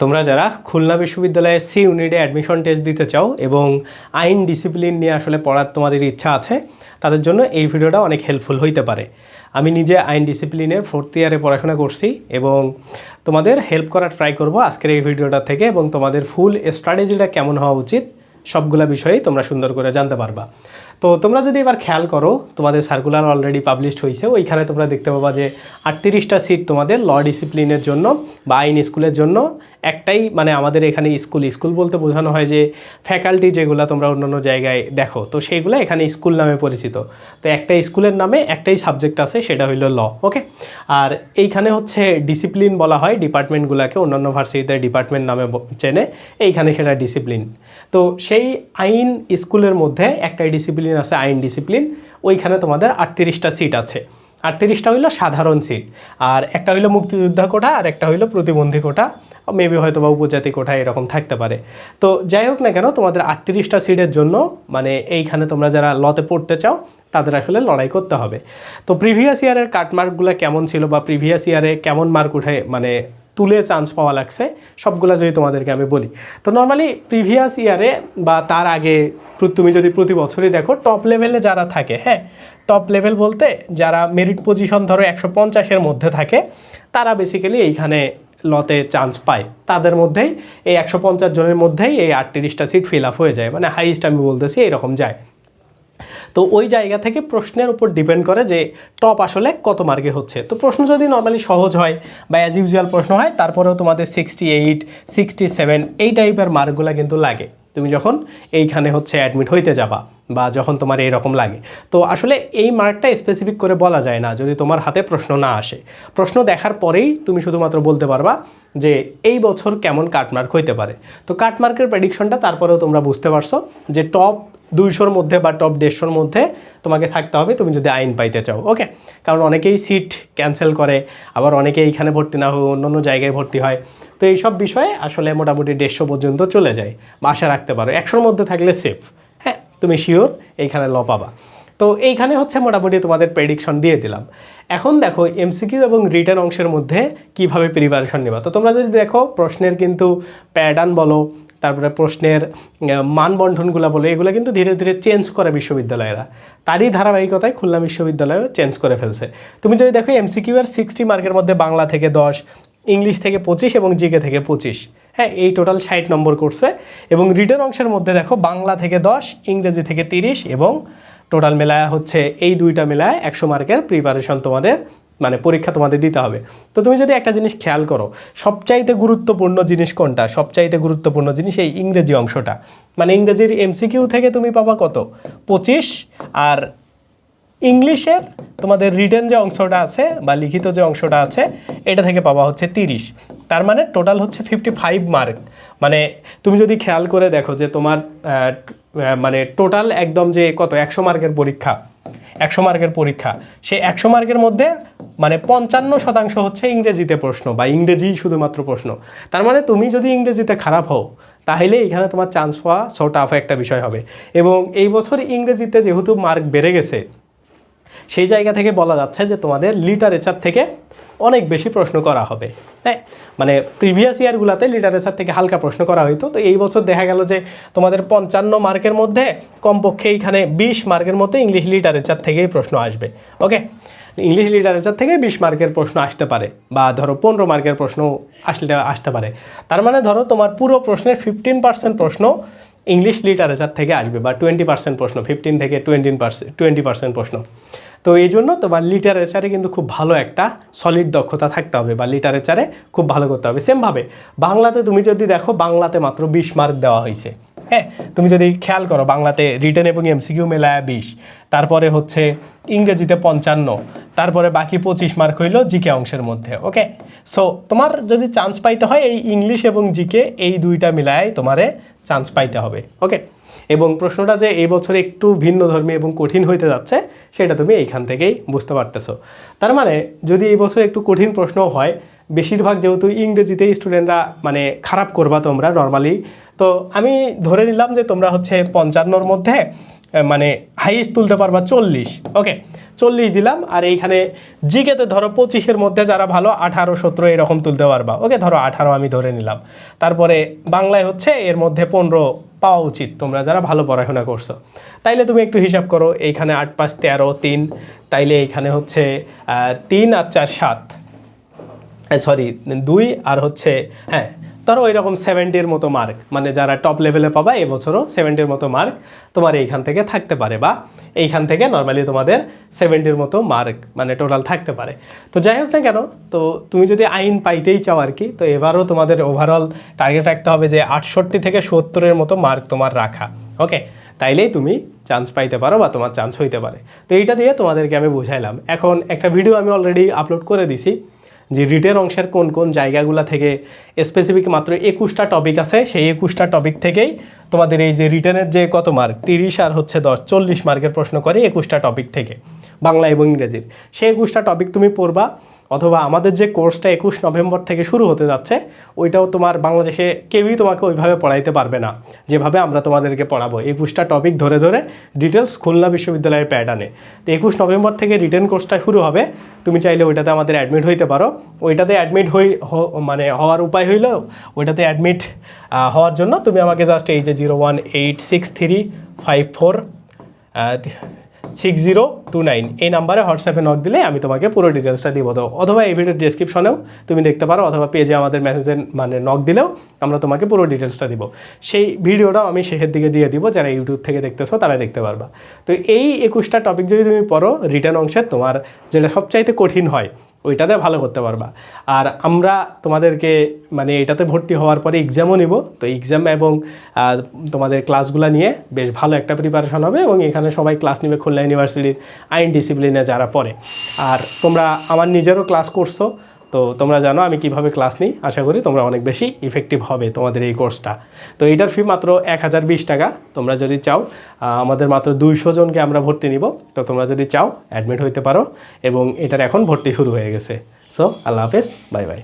তোমরা যারা খুলনা বিশ্ববিদ্যালয়ে সি ইউনিটে অ্যাডমিশন টেস্ট দিতে চাও এবং আইন ডিসিপ্লিন নিয়ে আসলে পড়ার তোমাদের ইচ্ছা আছে, তাদের জন্য এই ভিডিওটা অনেক হেল্পফুল হইতে পারে। আমি নিজে আইন ডিসিপ্লিনের ফোর্থ ইয়ারে পড়াশোনা করছি এবং তোমাদের হেল্প করার ট্রাই করব আজকের এই ভিডিওটা থেকে এবং তোমাদের ফুল স্ট্র্যাটেজিটা কেমন হওয়া উচিত, সবগুলা বিষয়েই তোমরা সুন্দর করে জানতে পারবা। তো তোমরা যদি এবার খেয়াল করো, তোমাদের সার্কুলার অলরেডি পাবলিশড হয়েছে ওইখানে তোমরা দেখতে পাবা যে আটত্রিশটা সিট তোমাদের ল ডিসিপ্লিনের জন্য বা আইন স্কুলের জন্য একটাই মানে আমাদের এখানে স্কুল স্কুল বলতে বোঝানো হয় যে ফ্যাকাল্টি যেগুলো তোমরা অন্যান্য জায়গায় দেখো, তো সেইগুলো এখানে স্কুল নামে পরিচিত। তো একটা স্কুলের নামে একটাই সাবজেক্ট আছে, সেটা হইল ল ওকে আর এইখানে হচ্ছে ডিসিপ্লিন বলা হয় ডিপার্টমেন্টগুলোকে অন্যান্য ভার্সিটিতে ডিপার্টমেন্ট নামে চেনে, এইখানে সেটা ডিসিপ্লিন তো সেই আইন স্কুলের মধ্যে একটাই ডিসিপ্লিন আছে, আইন ডিসিপ্লিন ওইখানে তোমাদের আটত্রিশটা সিট আছে। আটত্রিশটা হইল সাধারণ সিট আর একটা হইল মুক্তিযোদ্ধা কোটা আর একটা হইল প্রতিবন্ধী কোটা মেবি হয়তো বা উপজাতি কোটা এরকম থাকতে পারে। তো যাই হোক না কেন, তোমাদের আটত্রিশটা সিটের জন্য মানে এইখানে তোমরা যারা লতে পড়তে চাও, তাদের আসলে লড়াই করতে হবে। তো প্রিভিয়াস ইয়ারের কাটমার্কগুলো কেমন ছিল বা প্রিভিয়াস ইয়ারে কেমন মার্ক উঠে মানে তুলে চান্স পাওয়া লাগছে। সবগুলো যদি তোমাদেরকে আমি বলি। তো নর্মালি প্রিভিয়াস ইয়ারে বা তার আগে তুমি যদি প্রতি বছরই দেখো টপ লেভেলে যারা থাকে হ্যাঁ টপ লেভেল বলতে যারা মেরিট পজিশন ধরো একশো পঞ্চাশের মধ্যে থাকে, তারা বেসিক্যালি এইখানে লতে চান্স পায়। তাদের মধ্যেই এই একশো পঞ্চাশ জনের মধ্যেই এই আটত্রিশটা সিট ফিল আপ হয়ে যায়। মানে হাইস্ট আমি বলতেছি এরকম যায়। তো ওই জায়গা থেকে প্রশ্নের উপর ডিপেন্ড করে যে টপ আসলে কত মার্কে হচ্ছে। তো প্রশ্ন যদি নর্মালি সহজ হয় বা অ্যাজ ইউজুয়াল প্রশ্ন হয়, তারপরেও তোমাদের সিক্সটি এইট সিক্সটি সেভেন এই টাইপের মার্কগুলো কিন্তু লাগে। তুমি যখন এইখানে হচ্ছে অ্যাডমিট হইতে যাবা বা যখন তোমার এইরকম লাগে। তো আসলে এই মার্কটা স্পেসিফিক করে বলা যায় না যদি তোমার হাতে প্রশ্ন না আসে। প্রশ্ন দেখার পরেই তুমি শুধুমাত্র বলতে পারবা যে এই বছর কেমন কাটমার্ক হইতে পারে। তো কাটমার্কের প্রেডিকশনটা তারপরেও তোমরা বুঝতে পারছ যে টপ দুইশোর মধ্যে বা টপ দেড়শোর মধ্যে তোমাকে থাকতে হবে, তুমি যদি আইন পাইতে চাও ওকে কারণ অনেকেই সিট ক্যান্সেল করে, আবার অনেকে এইখানে ভর্তি না হয়ে অন্য অন্য জায়গায় ভর্তি হয়। তো এইসব বিষয়ে আসলে মোটামুটি দেড়শো পর্যন্ত চলে যায়। বা আশা রাখতে পারো, একশোর মধ্যে থাকলে সেফ হ্যাঁ? তুমি শিওর এইখানে ল পাবা। তো এইখানে হচ্ছে মোটামুটি তোমাদের প্রেডিকশন দিয়ে দিলাম। এখন দেখো এমসিকিউ এবং রিটার্ন অংশের মধ্যে কীভাবে প্রিপারেশন নেবা? তো তোমরা যদি দেখো প্রশ্নের কিন্তু প্যাটার্ন বলো, তারপরে প্রশ্নের মানবন্ধনগুলো বলো, এগুলো কিন্তু ধীরে ধীরে চেঞ্জ করে বিশ্ববিদ্যালয়েরা। তারই ধারাবাহিকতায় খুলনা বিশ্ববিদ্যালয়ও চেঞ্জ করে ফেলছে। তুমি যদি দেখো এমসিকিউ এর সিক্সটি মার্কের মধ্যে বাংলা থেকে দশ, ইংলিশ থেকে পঁচিশ এবং জিকে থেকে পঁচিশ। হ্যাঁ এই টোটাল ষাট নম্বর করছে এবং রিটার্ন অংশের মধ্যে দেখো বাংলা থেকে দশ, ইংরেজি থেকে তিরিশ এবং টোটাল মেলায় হচ্ছে এই দুইটা মেলায় একশো মার্কের প্রিপারেশন তোমাদের মানে পরীক্ষা তোমাদের দিতে হবে। তো তুমি যদি একটা জিনিস খেয়াল করো, সবচাইতে গুরুত্বপূর্ণ জিনিস কোনটা? সবচাইতে গুরুত্বপূর্ণ জিনিস এই ইংরেজি অংশটা। মানে ইংরেজির এমসিকিউ থেকে তুমি পাবা কত? পঁচিশ। আর ইংলিশের তোমাদের রিটেন যে অংশটা আছে বা লিখিত যে অংশটা আছে, এটা থেকে পাওয়া হচ্ছে তিরিশ। তার মানে টোটাল হচ্ছে ফিফটি ফাইভ মার্ক মানে তুমি যদি খেয়াল করে দেখো যে তোমার মানে টোটাল একদম যে কত, একশো মার্কের পরীক্ষা, একশো মার্কের পরীক্ষা, সে একশো মার্কের মধ্যে মানে পঞ্চান্ন শতাংশ হচ্ছে ইংরেজিতে প্রশ্ন বা ইংরেজি শুধুমাত্র প্রশ্ন। তার মানে তুমি যদি ইংরেজিতে খারাপ হও, তাহলে এখানে তোমার চান্স পাওয়া সো টাফ একটা বিষয় হবে। এবং এই বছর ইংরেজিতে যেহেতু মার্ক বেড়ে গেছে, সেই জায়গা থেকে বলা যাচ্ছে যে তোমাদের লিটারেচার থেকে অনেক বেশি প্রশ্ন করা হবে। হ্যাঁ? মানে প্রিভিয়াস ইয়ারগুলোতে লিটারেচার থেকে হালকা প্রশ্ন করা হইতো। তো এই বছর দেখা গেল যে তোমাদের পঞ্চান্ন মার্কের মধ্যে কমপক্ষে এইখানে বিশ মার্কের মধ্যে ইংলিশ লিটারেচার থেকেই প্রশ্ন আসবে। ওকে? ইংলিশ লিটারেচার থেকে বিশ মার্কের প্রশ্ন আসতে পারে বা ধরো পনেরো মার্কের প্রশ্ন আসলে আসতে পারে। তার মানে ধরো তোমার পুরো প্রশ্নের ফিফটিন পার্সেন্ট প্রশ্ন ইংলিশ লিটারেচার থেকে আসবে বা টোয়েন্টি পার্সেন্ট প্রশ্ন ফিফটিন থেকে টোয়েন্টি পার্সেন্ট টোয়েন্টি পার্সেন্ট প্রশ্ন। তো এই জন্য তোমার লিটারেচারে কিন্তু খুব ভালো একটা সলিড দক্ষতা থাকতে হবে বা লিটারেচারে খুব ভালো করতে হবে। সেমভাবে বাংলাতে তুমি যদি দেখো বাংলাতে মাত্র বিশ মার্ক দেওয়া হয়েছে। হ্যাঁ তুমি যদি খেয়াল করো, বাংলাতে রিটেন এবং এমসিকিউ মেলায় বিশ, তারপরে হচ্ছে ইংরেজিতে পঞ্চান্ন, তারপরে বাকি পঁচিশ মার্ক হইল জিকে অংশের মধ্যে ওকে সো তোমার যদি চান্স পাইতে হয়, এই ইংলিশ এবং জিকে এই দুইটা মিলায় তোমারে চান্স পাইতে হবে ওকে এবং প্রশ্নটা যে এই বছর একটু ভিন্ন ধর্মী এবং কঠিন হইতে যাচ্ছে, সেটা তুমি এইখান থেকেই বুঝতে পারতেছো। তার মানে যদি এই বছর একটু কঠিন প্রশ্ন হয় বেশিরভাগ যেহেতু ইংরেজিতেই স্টুডেন্টরা মানে খারাপ করবা তোমরা নর্মালি তো আমি ধরে নিলাম যে তোমরা হচ্ছে পঞ্চান্নর মধ্যে মানে হাইয়েস্ট তুলতে পারবা চল্লিশ। ওকে চল্লিশ দিলাম আর এইখানে জিকেতে ধরো পঁচিশের মধ্যে যারা ভালো, আঠারো, সতেরো এরকম তুলতে পারবা। ওকে ধরো আঠারো আমি ধরে নিলাম। তারপরে বাংলায় হচ্ছে এর মধ্যে পনেরো পাওয়া উচিত, তোমরা যারা ভালো পড়াশোনা করছ। তাইলে তুমি একটু হিসাব করো, এইখানে আট পাঁচ তেরো, তিন। তাইলে এইখানে হচ্ছে তিন আর চার, সাত। সরি দুই আর হচ্ছে হ্যাঁ ধরো ওই রকম সেভেন্টির মতো মার্ক মানে যারা টপ লেভেলে পাবা, এবছরও সেভেন্টির মতো মার্ক তোমার এইখান থেকে থাকতে পারে বা এইখান থেকে নর্মালি তোমাদের সেভেন্টির মতো মার্ক মানে টোটাল থাকতে পারে। তো যাই হোক না কেন, তো তুমি যদি আইন পাইতেই চাও আর কি, তো এবারও তোমাদের ওভারঅল টার্গেট রাখতে হবে যে আটষট্টি থেকে সত্তরের মতো মার্ক তোমার রাখা ওকে তাইলেই তুমি চান্স পাইতে পারো বা তোমার চান্স হইতে পারে। তো এইটা দিয়ে তোমাদেরকে আমি বুঝাইলাম। এখন একটা ভিডিও আমি অলরেডি আপলোড করে দিছি। যে রিটেন অংশের কোন কোন জায়গাগুলো থেকে স্পেসিফিক মাত্র একুশটা টপিক আছে, সেই একুশটা টপিক থেকেই তোমাদের এই যে রিটেনের যে কত মার্ক তিরিশ আর হচ্ছে দশ, চল্লিশ মার্কের প্রশ্ন করে একুশটা টপিক থেকে, বাংলা এবং ইংরেজির। সেই একুশটা টপিক তুমি পড়বা অথবা আমাদের যে কোর্সটা একুশ নভেম্বর থেকে শুরু হতে যাচ্ছে, ওইটাও তোমার বাংলাদেশে কেউই তোমাকে ওইভাবে পড়াইতে পারবে না। যেভাবে আমরা তোমাদেরকে পড়াবো। একুশটা টপিক ধরে ধরে ডিটেলস খুলনা বিশ্ববিদ্যালয়ের প্যাটার্নে তো একুশ নভেম্বর থেকে রিটার্ন কোর্সটা শুরু হবে। তুমি চাইলে ওইটাতে আমাদের অ্যাডমিট হইতে পারো। ওইটাতে অ্যাডমিট হই মানে হওয়ার উপায় হইল, ওইটাতে অ্যাডমিট হওয়ার জন্য তুমি আমাকে জাস্ট এই যে zero one eight six three five four six zero two nine এই নাম্বারে হোয়াটসঅ্যাপে নক দিলে আমি তোমাকে পুরো ডিটেলসটা দিব। তো অথবা এই ভিডিওর ডিসক্রিপশনেও তুমি দেখতে পারো, অথবা পেজে আমাদের মেসেজের মানে নক দিলেও আমরা তোমাকে পুরো ডিটেলসটা দিব। সেই ভিডিওটাও আমি শেষের দিকে দিয়ে দিব, যারা ইউটিউব থেকে দেখতেছো তারা দেখতে পারবা। তো এই একুশটা টপিক যদি তুমি পড়ো রিটার্ন অংশে তোমার যেটা সবচাইতে কঠিন হয় ওইটাতে ভালো করতে পারবা। আর আমরা তোমাদেরকে মানে এটাতে ভর্তি হওয়ার পরে এক্সামও নিব। তো এক্সাম এবং তোমাদের ক্লাসগুলো নিয়ে বেশ ভালো একটা প্রিপারেশন হবে এবং এখানে সবাই ক্লাস নেবে খুলনা ইউনিভার্সিটির আইন ডিসিপ্লিনে যারা পড়ে। আর তোমরা আমার নিজেরও ক্লাস করছ তো তোমরা জানো আমি কীভাবে ক্লাস নিই। আশা করি তোমরা অনেক বেশি ইফেক্টিভ হবে তোমাদের এই কোর্সটা তো এটার ফি মাত্র এক হাজার বিশ টাকা। তোমরা যদি চাও আমাদের মাত্র দুইশো জনকে আমরা ভর্তি নিব। তো তোমরা যদি চাও অ্যাডমিট হইতে পারো। এবং এটার এখন ভর্তি শুরু হয়ে গেছে। সো আল্লাহ হাফেজ। Bye bye